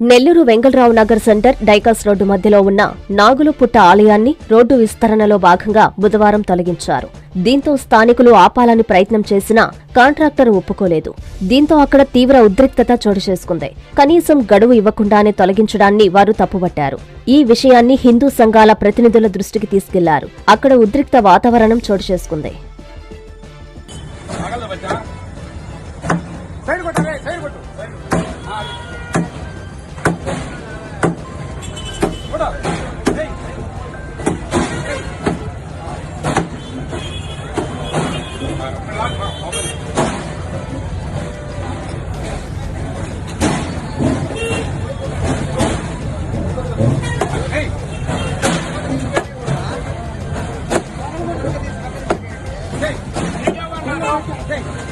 Nellore Vengalarao Nagar centre డైకాస్ road మధ్యలో ఉన్న నాగులు పుట్ట ఆలయాన్ని రోడ్డు విస్తరణలో భాగంగా బుధవారం తొలగించారు. దీంతో స్థానికులు ఆపాలని ప్రయత్నం చేసినా కాంట్రాక్టర్ ఒప్పుకోలేదు. దీంతో అక్కడ తీవ్ర ఉద్రిక్తత చోటు చేసుకుంది. కనీసం గడువు ఇవ్వకుండానే తొలగించడాన్ని వారు తప్పుపట్టారు ఈ విషయాన్ని హిందూ సంఘాల ప్రతినిధుల దృష్టికి తీసుకెళ్ళారు. అక్కడ ఉద్రిక్త వాతావరణం చోటు చేసుకుంది. సైడ్ కొట్టరే సైడ్ కొట్టు. Hey!